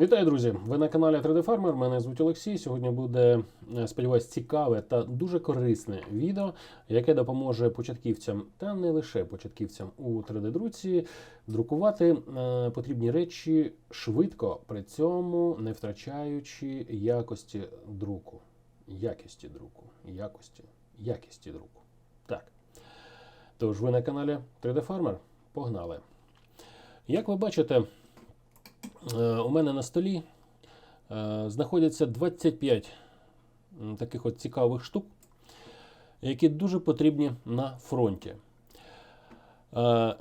Вітаю, друзі! Ви на каналі 3D Farmer. Мене звуть Олексій. Сьогодні буде, е, сподіваюсь, цікаве та дуже корисне відео, яке допоможе початківцям та не лише початківцям у 3D-друці друкувати е, потрібні речі швидко, при цьому не втрачаючи якості друку. Якості друку. Якості. Якості друку. Так. Тож, ви на каналі 3D Farmer. Погнали! Як ви бачите, У мене на столі е, знаходяться 25 таких от цікавих штук, які дуже потрібні на фронті. Е,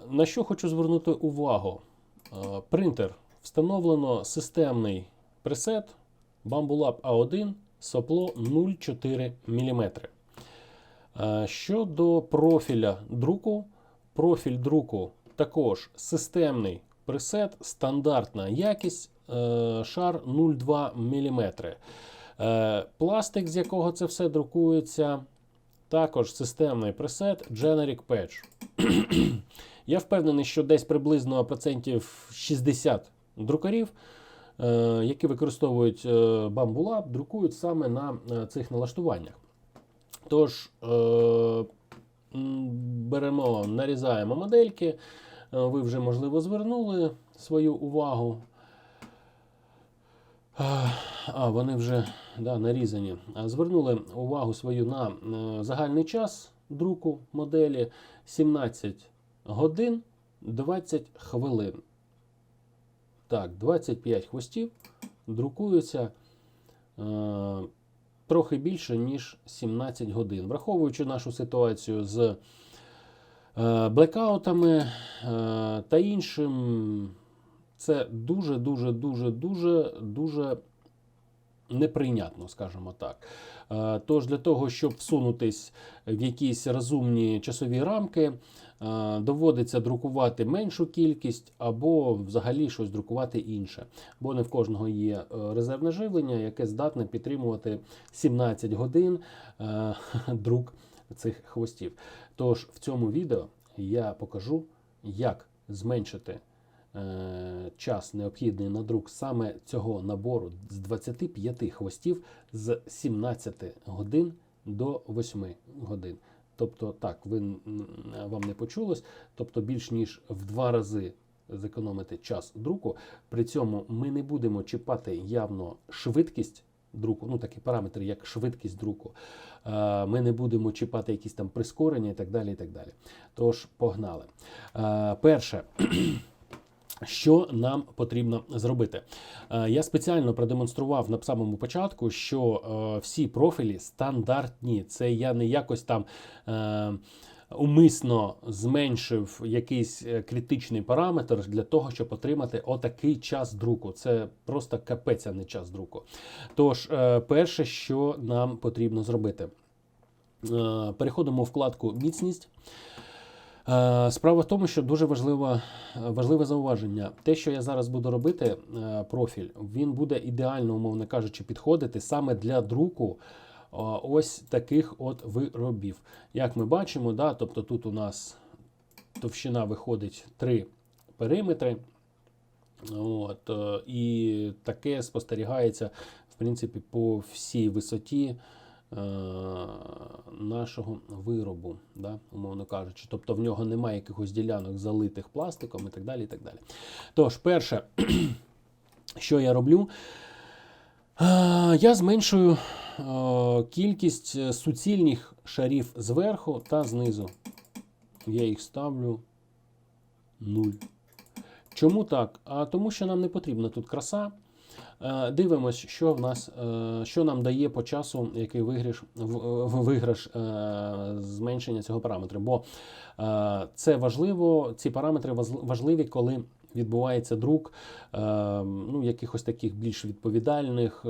На що хочу звернути увагу? Е, Принтер встановлено системний пресет Bambulab A1 сопло 0,4 мм. Е, Щодо профіля друку, профіль друку також системний пресет, стандартна якість, е, шар 0,2 мм. Е, Пластик, з якого це все друкується, також системний пресет Generic Patch. Я впевнений, що десь приблизно процентів 60 друкарів, е, які використовують е, Bamboo Lab, друкують саме на цих налаштуваннях. Тож, беремо, нарізаємо модельки. Е, Ви вже, можливо, звернули свою увагу. А, А, вони вже да, нарізані. Звернули увагу свою на е, загальний час друку моделі 17 годин 20 хвилин. Так, 25 хвостів друкуються е, трохи більше, ніж 17 годин. Враховуючи нашу ситуацію з е, блекаутами е, та іншим, це дуже, дуже, дуже, дуже, неприйнятно, скажімо так. Е, Тож для того, щоб всунутись в якісь розумні часові рамки, е, доводиться друкувати меншу кількість або взагалі щось друкувати інше. Бо не в кожного є е, резервне живлення, яке здатне підтримувати 17 годин е, друк цих хвостів. Тож в цьому відео я покажу, як зменшити е, час необхідний на друк саме цього набору з 25 хвостів з 17 годин до 8 годин. Тобто, так, ви, вам не почулось, тобто більш ніж в два рази зекономити час друку. При цьому ми не будемо чіпати явно швидкість друку, ну такі параметри, як швидкість друку. Е, Ми не будемо чіпати якісь там прискорення і так далі. і так далі. Тож, погнали. Е, Перше. Що нам потрібно зробити? Е, Я спеціально продемонстрував на самому початку, що всі профілі стандартні. Це я не якось там умисно зменшив якийсь е, критичний параметр для того, щоб отримати отакий час друку. Це просто капець, а не час друку. Тож, е, перше, що нам потрібно зробити, Е, переходимо в вкладку Міцність. Справа в тому, що дуже важливе, важливе зауваження. Те, що я зараз буду робити, профіль, він буде ідеально, умовно кажучи, підходити саме для друку ось таких от виробів. Як ми бачимо, да, тобто тут у нас товщина виходить 3 периметри. От, е, і таке спостерігається, в принципі, по всій висоті е, нашого виробу, да, умовно кажучи. Тобто в нього немає якихось ділянок залитих пластиком і так далі. І так далі. Тож, перше, що я роблю, я зменшую е, кількість е, суцільних шарів зверху та знизу. Я їх ставлю 0. Чому так? А тому, що нам не потрібна тут краса. Е, Дивимось, що в нас, що нам дає по часу, який виграш, виграш зменшення цього параметру. Бо це важливо, ці параметри важливі, коли відбувається друк е, ну, якихось таких більш відповідальних е,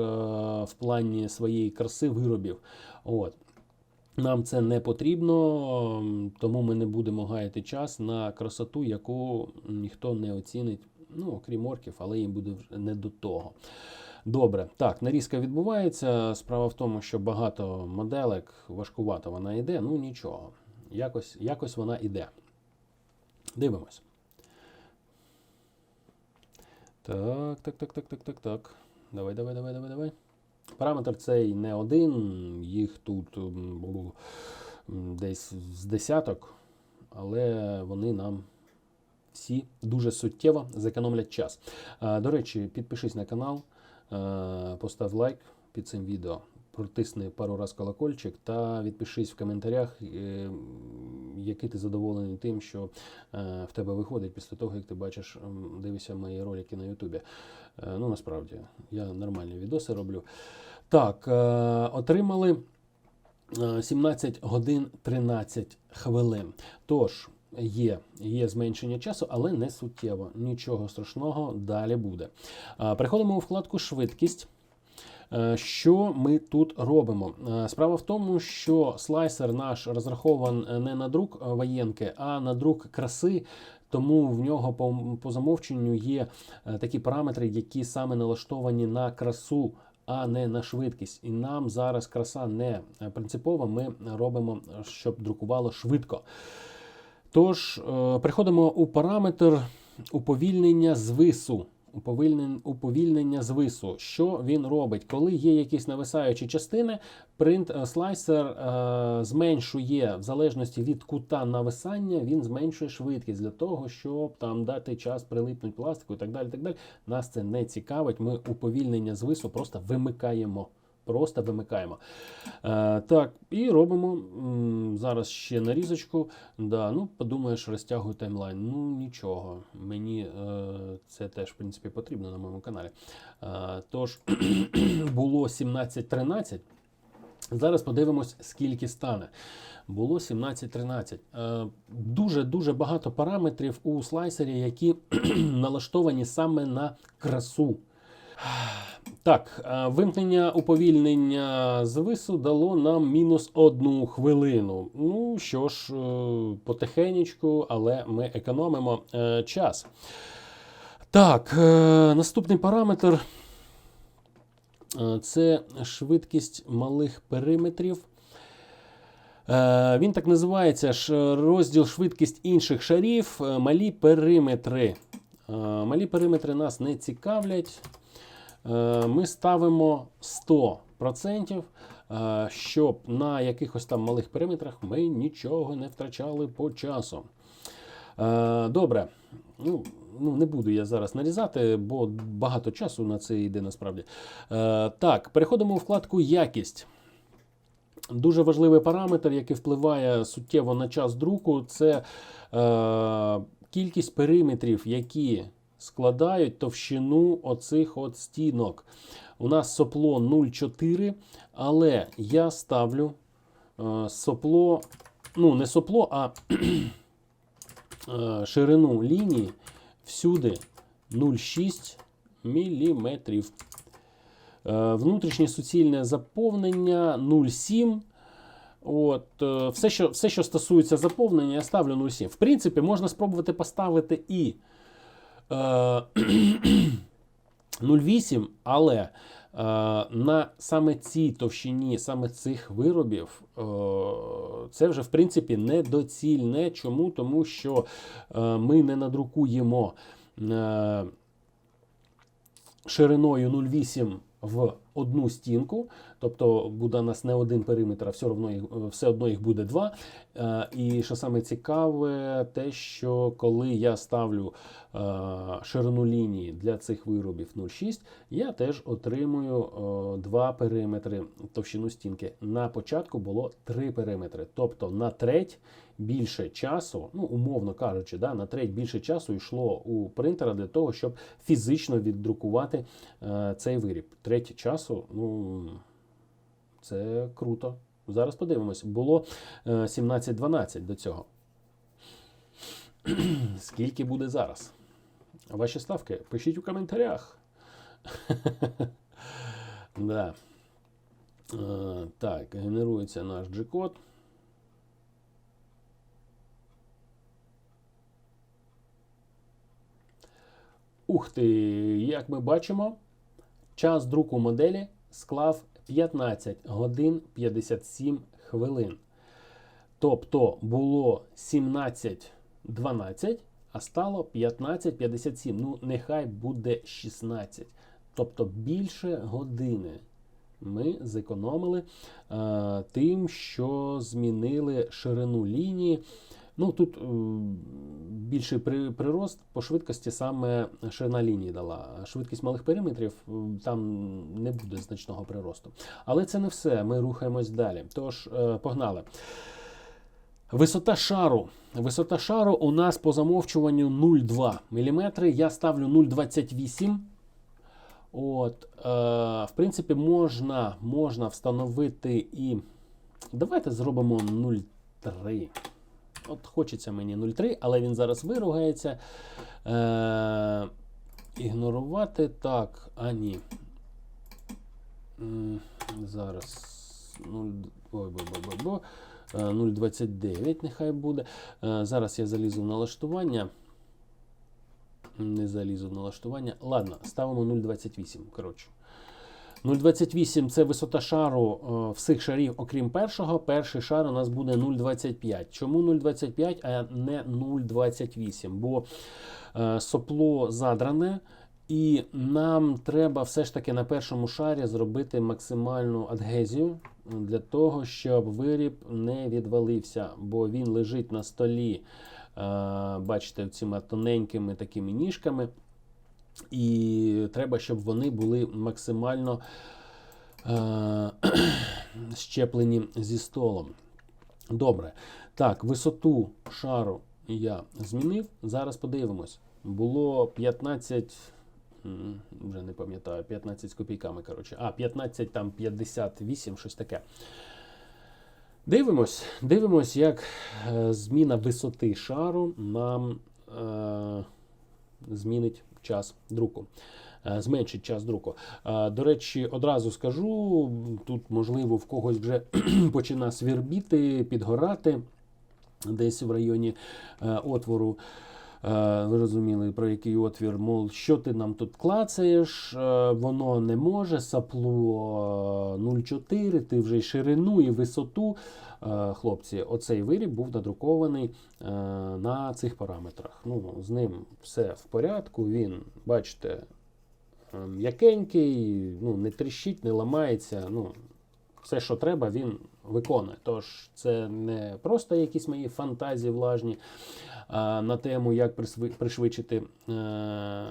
в плані своєї краси виробів. От. Нам це не потрібно, тому ми не будемо гаяти час на красоту, яку ніхто не оцінить, ну, окрім орків, але їм буде не до того. Добре, так, нарізка відбувається. Справа в тому, що багато моделек, важкувато вона йде, ну нічого. Якось, якось вона йде. Дивимось. Так, так, так, так, так, так, так. Давай, давай, давай, давай, давай. Параметр цей не один, їх тут було десь з десяток, але вони нам всі дуже суттєво зекономлять час. До речі, підпишись на канал, е, постав лайк під цим відео, протисни пару раз колокольчик та відпишись в коментарях, е, який ти задоволений тим, що е, в тебе виходить після того, як ти бачиш, дивишся мої ролики на Ютубі. Е, Ну, насправді, я нормальні відоси роблю. Так, отримали е, 17 годин 13 хвилин. Тож, є, є зменшення часу, але не суттєво. Нічого страшного далі буде. Переходимо у вкладку швидкість. Е, Що ми тут робимо? Е, Справа в тому, що слайсер наш розрахован е, не на друк воєнки, а на друк краси. Тому в нього по, по замовченню є такі параметри, які саме налаштовані на красу, а не на швидкість. І нам зараз краса не принципова. Ми робимо, щоб друкувало швидко. Тож, переходимо у параметр уповільнення звису. Уповільнен- Уповільнення звису. Що він робить? Коли є якісь нависаючі частини, принт е, слайсер е, зменшує в залежності від кута нависання, він зменшує швидкість для того, щоб там дати час прилипнути пластику і так далі. Так далі. Нас це не цікавить. Ми уповільнення звису просто вимикаємо. Просто вимикаємо. Е, так, і робимо м, зараз ще нарізочку. Да, ну, подумаєш, розтягую таймлайн. Ну, нічого. Мені е, це теж, в принципі, потрібно на моєму каналі. Е, тож, було 17.13. Зараз подивимось, скільки стане. Було 17.13. Е, Дуже-дуже багато параметрів у слайсері, які налаштовані саме на красу. Так, е, вимкнення уповільнення звису дало нам мінус одну хвилину. Ну що ж, е, потихенечку, але ми економимо е, час. Так, наступний параметр це швидкість малих периметрів. Він так називається розділ швидкість інших шарів, малі периметри. Малі периметри нас не цікавлять. Е, Ми ставимо 100%, е, щоб на якихось там малих периметрах ми нічого не втрачали по часу. Е, Добре. Ну, ну, не буду я зараз нарізати, бо багато часу на це йде насправді. Так, переходимо у вкладку Якість. Дуже важливий параметр, який впливає суттєво на час друку, це е, кількість периметрів, які складають товщину оцих от стінок. У нас сопло 0,4, але я ставлю е, сопло, ну не сопло, а е, ширину лінії всюди 0,6 мм. Е, Внутрішнє суцільне заповнення 0,7. От, все, що, все, що стосується заповнення, я ставлю 0,7. В принципі, можна спробувати поставити і 0,8, але е, на саме цій товщині, саме цих виробів, е, це вже в принципі недоцільне. Чому? Тому що е, ми не надрукуємо е, шириною 0,8 в одну стінку, тобто буде у нас не один периметр, а все одно їх, все одно їх буде два. Е, І що саме цікаве, те, що коли я ставлю е, ширину лінії для цих виробів 0,6, я теж отримую е, два периметри товщину стінки. На початку було три периметри, тобто на треть більше часу, ну умовно кажучи, да, на треть більше часу йшло у принтера для того, щоб фізично віддрукувати е, цей виріб. Треть часу, ну це круто. Зараз подивимось. Було е, 17-12 до цього. Скільки буде зараз? Ваші ставки пишіть у коментарях. да. Е, так, генерується наш G-код. Ух ти, як ми бачимо, час друку моделі склав 15 годин 57 хвилин. Тобто було 17.12, а стало 15,57. Ну, нехай буде 16. Тобто більше години ми зекономили е, тим, що змінили ширину лінії. Ну, тут е, більший при, прирост по швидкості саме ширина лінії дала. Швидкість малих периметрів е, там не буде значного приросту. Але це не все. Ми рухаємось далі. Тож, е, погнали. Висота шару. Висота шару у нас по замовчуванню 0,2 мм. Я ставлю 0,28 От, е, в принципі, можна, можна встановити і. Давайте зробимо 0,3. От хочеться мені 0,3, але він зараз виругається. Е, ігнорувати так. А ні. Зараз 0, ой, бо, бо, бо, бо. Е, 0,29 нехай буде. Е, Зараз я залізу в налаштування. Не залізу в налаштування. Ладно, ставимо 0,28. Коротше. 0,28 це висота шару е, всіх шарів, окрім першого. Перший шар у нас буде 0,25. Чому 0,25, а не 0,28? Бо е, сопло задране, і нам треба все ж таки на першому шарі зробити максимальну адгезію для того, щоб виріб не відвалився, бо він лежить на столі. е, Бачите, цими тоненькими такими ніжками. І треба, щоб вони були максимально е- щеплені зі столом. Добре. Так, висоту шару я змінив. Зараз подивимось. Було 15. Вже не пам'ятаю, 15 з копійками, коротше. А, 15 там 58, щось таке. Дивимось, дивимось, як е, зміна висоти шару нам е, змінить час друку. е, Зменшить час друку. Е, До речі, одразу скажу: тут, можливо, в когось вже почина свірбіти, підгорати десь в районі е, отвору. Е, Ви розуміли, про який отвір, мов, що ти нам тут клацаєш, е, воно не може, сапло е, 0,4, ти вже й ширину і висоту. Е, Хлопці, оцей виріб був надрукований е, на цих параметрах. Ну, з ним все в порядку. Він, бачите, е, м'якенький, ну, не тріщить, не ламається. Ну, все, що треба, він виконує. Тож це не просто якісь мої фантазії влажні а, на тему, як пришвидшити е,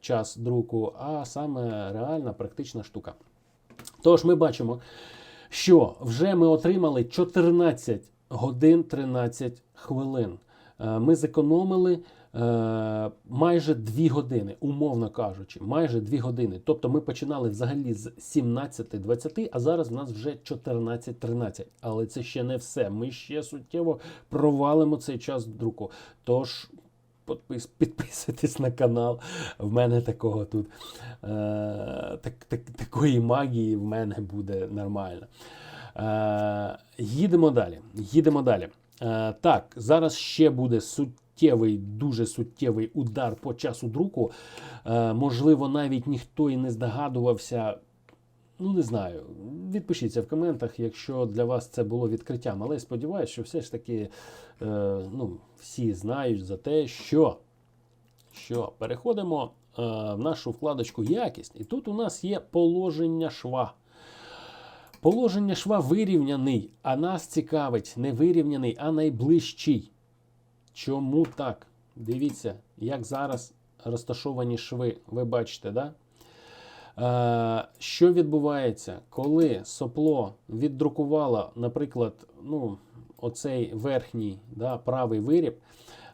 час друку, а саме реальна практична штука. Тож ми бачимо, що вже ми отримали 14 годин 13 хвилин. Е, Ми зекономили е, майже 2 години, умовно кажучи, майже 2 години. Тобто ми починали взагалі з 17.20, а зараз в нас вже 14.13. Але це ще не все. Ми ще суттєво провалимо цей час друку. Тож. Подпис, підписуйтесь на канал. В мене такого тут е, так, так, такої магії в мене буде нормально. Е, їдемо далі. Їдемо далі. Е, так, зараз ще буде суттєвий, дуже суттєвий удар по часу друку. Е, можливо, навіть ніхто і не здогадувався. Ну, не знаю. Відпишіться в коментах, якщо для вас це було відкриттям. Але сподіваюся, що все ж таки е, ну, всі знають за те, що, що переходимо е, в нашу вкладочку Якість. І тут у нас є положення шва. Положення шва вирівняний, а нас цікавить не вирівняний, а найближчий. Чому так? Дивіться, як зараз розташовані шви. Ви бачите, да? Е, що відбувається, коли сопло віддрукувало, наприклад, ну, оцей верхній да, правий виріб,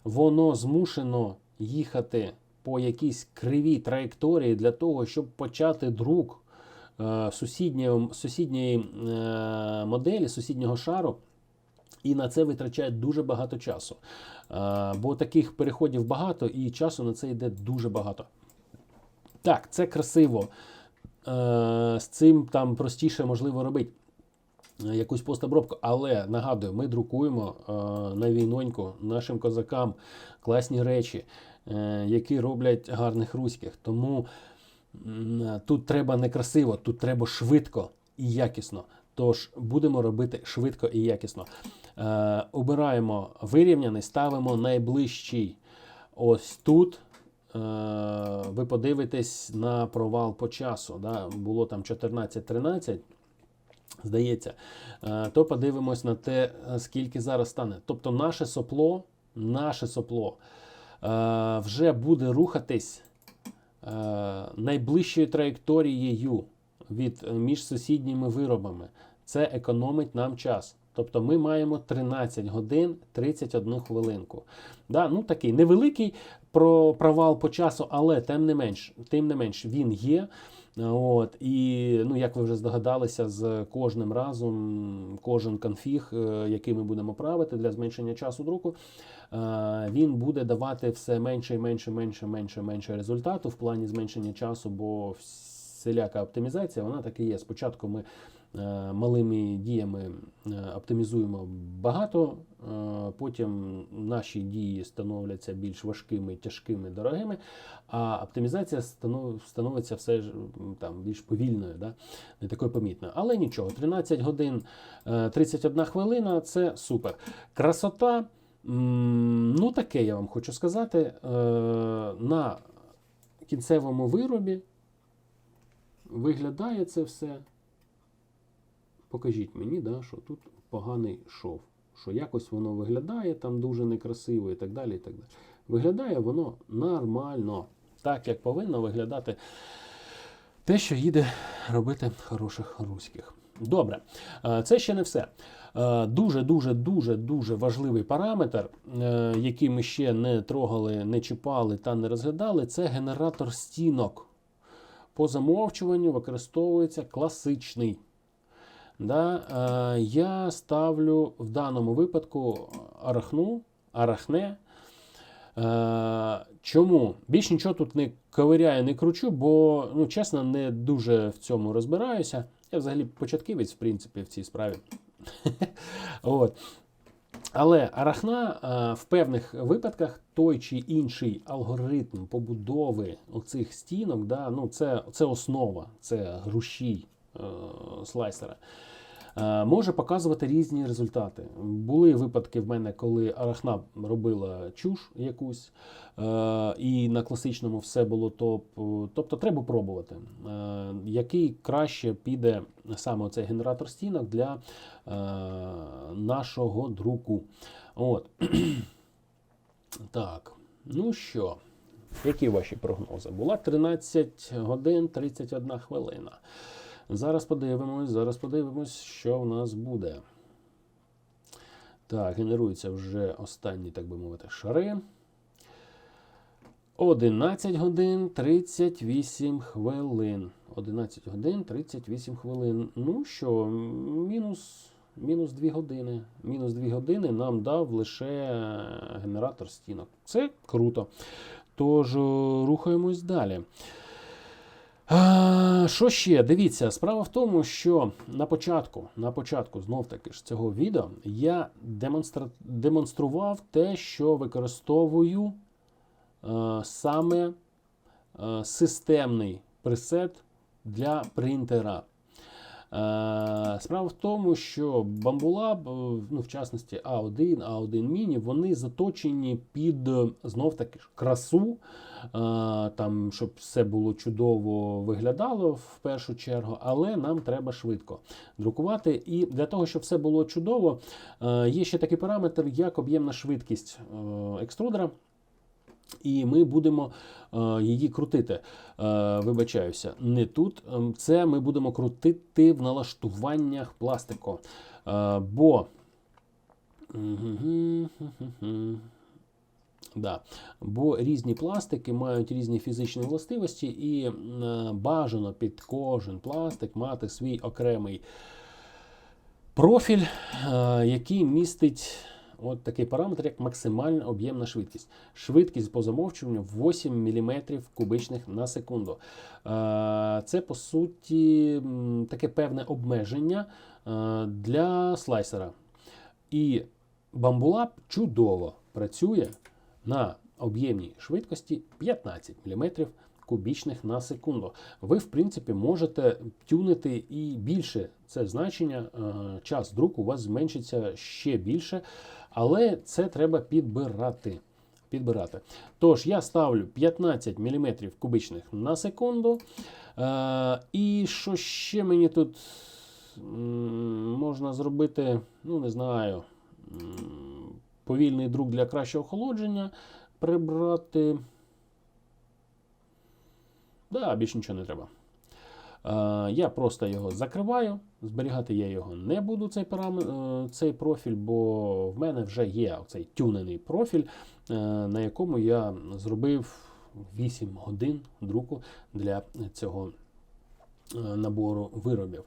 воно змушено їхати по якійсь кривій траєкторії для того, щоб почати друк е, сусідньої, сусідньої е, моделі, сусіднього шару. І на це витрачає дуже багато часу. Бо таких переходів багато, і часу на це йде дуже багато. Так, це красиво. З цим там простіше можливо робити е, якусь постобробку. Але нагадую, ми друкуємо е, на війноньку нашим козакам класні речі, е, які роблять гарних руських. Тому тут треба не красиво, тут треба швидко і якісно. Тож будемо робити швидко і якісно. Е, обираємо вирівняний, ставимо найближчий ось тут е, ви подивитесь на провал по часу. Да? Було там 14-13. Здається, Е, то подивимось на те, скільки зараз стане. Тобто, наше сопло, наше сопло е, вже буде рухатись е, найближчою траєкторією від е, між сусідніми виробами. Це економить нам час. Тобто ми маємо 13 годин 31 хвилинку. Да, ну такий невеликий про провал по часу, але тим не менш, тим не менш він є. От, і ну, як ви вже здогадалися, з кожним разом, кожен конфіг, е, який ми будемо правити для зменшення часу друку, е, він буде давати все менше і менше, менше, менше, менше результату в плані зменшення часу, бо всіляка оптимізація, вона так і є. Спочатку ми малими діями е, оптимізуємо багато, е, потім наші дії становляться більш важкими, тяжкими, дорогими, а оптимізація становиться все ж там більш повільною, да? не такою помітною. Але нічого, 13 годин е, 31 хвилина це супер. Красота. Ну, таке я вам хочу сказати. Е, На кінцевому виробі виглядає це все. Покажіть мені, да, що тут поганий шов. Що якось воно виглядає там дуже некрасиво і так далі. і так далі. Виглядає воно нормально, так як повинно виглядати те, що їде робити хороших руських. Добре, Е, це ще не все. Е, Дуже, дуже, дуже, дуже важливий параметр, е, який ми ще не трогали, не чіпали та не розглядали, це генератор стінок. По замовчуванню використовується класичний. Да, е, я ставлю в даному випадку арахну, арахне. Е, чому? Більш нічого тут не ковиряю, не кручу, бо, ну, чесно, не дуже в цьому розбираюся. Я взагалі початківець, в принципі, в цій справі. От. Але арахна е, в певних випадках той чи інший алгоритм побудови оцих стінок, да, ну, це, це основа, це груші е, слайсера. е, Може показувати різні результати. Були випадки в мене, коли арахна робила чуш якусь, е, і на класичному все було топ. Тобто треба пробувати, е, який краще піде саме оцей генератор стінок для е, нашого друку. От. Так, ну що, які ваші прогнози? Була 13 годин 31 хвилина. Зараз подивимось, зараз подивимось, що в нас буде. Так, генеруються вже останні, так би мовити, шари. 11 годин 38 хвилин. 11 годин 38 хвилин. Ну що, мінус, мінус 2 години. Мінус 2 години нам дав лише генератор стінок. Це круто. Тож, рухаємось далі. А, Що ще? Дивіться, справа в тому, що на початку, на початку знов таки ж цього відео я демонстра... демонстрував те, що використовую е, саме е, системний пресет для принтера. Е, Справа в тому, що Bambulab, е, ну, в частності A1, A1 Mini, вони заточені під е, знов таки ж красу, там, щоб все було чудово виглядало в першу чергу, але нам треба швидко друкувати. І для того, щоб все було чудово, є ще такий параметр, як об'ємна швидкість екструдера. І ми будемо е, її крутити. Е, вибачаюся, не тут. Ем, Це ми будемо крутити в налаштуваннях пластику. Е, бо. Да. Бо різні пластики мають різні фізичні властивості, і е, бажано під кожен пластик мати свій окремий профіль, е, який містить от такий параметр, як максимальна об'ємна швидкість. Швидкість по замовчуванню 8 мм кубичних на секунду. Е, Це по суті таке певне обмеження е, для слайсера. І Bambulab чудово працює на об'ємній швидкості 15 мм кубічних на секунду. Ви, в принципі, можете тюнити і більше це значення. е, Час друку у вас зменшиться ще більше, але це треба підбирати. підбирати. Тож я ставлю 15 мм кубичних на секунду. Е, і що ще мені тут можна зробити, ну не знаю, повільний друк для кращого охолодження прибрати. Да, більше нічого не треба. Е, Я просто його закриваю. Зберігати я його не буду, цей, парам... е, цей профіль, бо в мене вже є цей тюнений профіль, е, на якому я зробив 8 годин друку для цього набору виробів.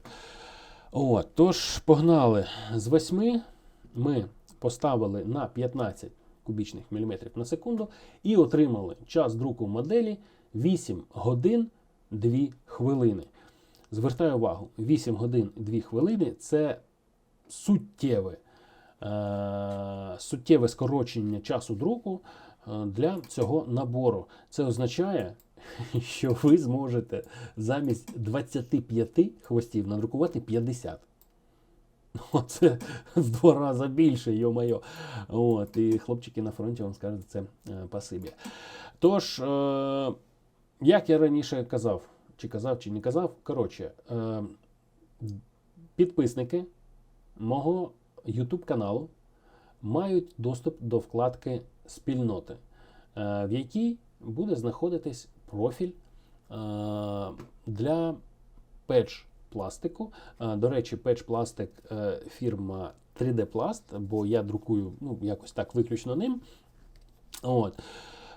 От, тож, погнали з 8 ми поставили на 15 кубічних міліметрів на секунду і отримали час друку моделі 8 годин 2 хвилини. Звертаю увагу, 8 годин 2 хвилини це суттєве, е, суттєве скорочення часу друку е, для цього набору. Це означає, що ви зможете замість 25 хвостів надрукувати 50. Оце в два рази більше, йо-моє. От, і хлопчики на фронті вам скажуть це е, пасибі. Тож, е, як я раніше казав, чи казав, чи не казав, коротше, е, підписники мого YouTube каналу мають доступ до вкладки спільноти, е, в якій буде знаходитись профіль е, для печ пластику. До речі, печ пластик фірма 3D Plast, бо я друкую ну, якось так виключно ним. От.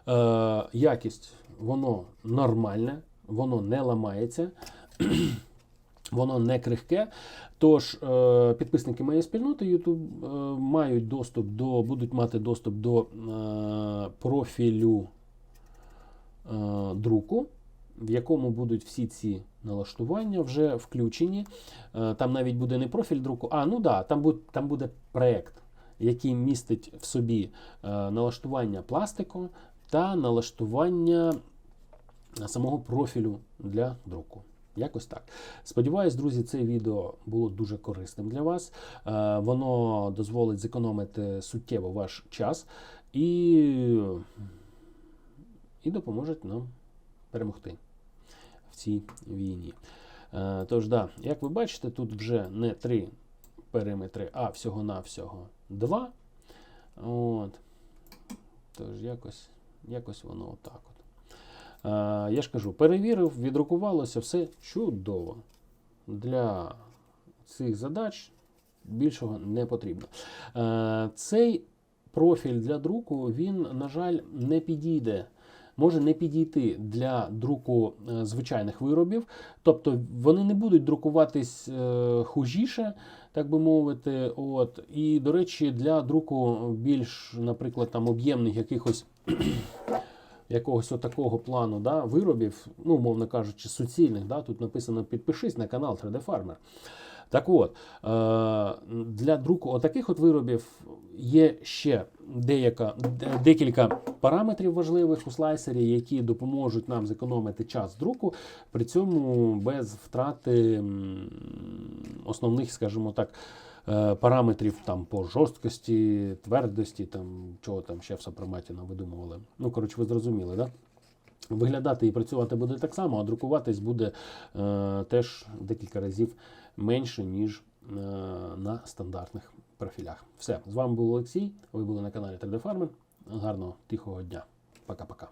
Е, якість воно нормальне, воно не ламається, воно не крихке. Тож е, підписники моєї спільноти YouTube е, мають доступ до, будуть мати доступ до е, профілю друку, в якому будуть всі ці налаштування вже включені. Там навіть буде не профіль друку, а ну да, там буде, там буде проект, який містить в собі е, налаштування пластику та налаштування самого профілю для друку. Якось так. Сподіваюсь, друзі, це відео було дуже корисним для вас. Е, Воно дозволить зекономити суттєво ваш час і, і допоможе нам перемогти в цій війні. Е, Тож, да, як ви бачите, тут вже не три периметри, а всього-навсього два. От. Тож, якось, якось воно отак. От. Е, Я ж кажу, перевірив, відрукувалося все чудово. Для цих задач більшого не потрібно. Е, Цей профіль для друку, він, на жаль, не підійде. Може не підійти для друку е, звичайних виробів, тобто вони не будуть друкуватись хужіше, так би мовити. От. І, до речі, для друку більш, наприклад, там об'ємних якихось якогось отакого плану да, виробів, ну, умовно кажучи, суцільних. Да, Тут написано підпишись на канал 3D Farmer. Так от, е, для друку отаких от виробів є ще деяка, декілька параметрів важливих у слайсері, які допоможуть нам зекономити час друку, при цьому без втрати основних, скажімо так, е, параметрів там по жорсткості, твердості, там чого там ще в сопроматі нам видумували. Ну, коротше, ви зрозуміли, да? Виглядати і працювати буде так само, а друкуватись буде е, теж декілька разів менше, ніж е, на стандартних профілях. Все, з вами був Олексій. Ви були на каналі 3D Farming. Гарного тихого дня. Пока-пока.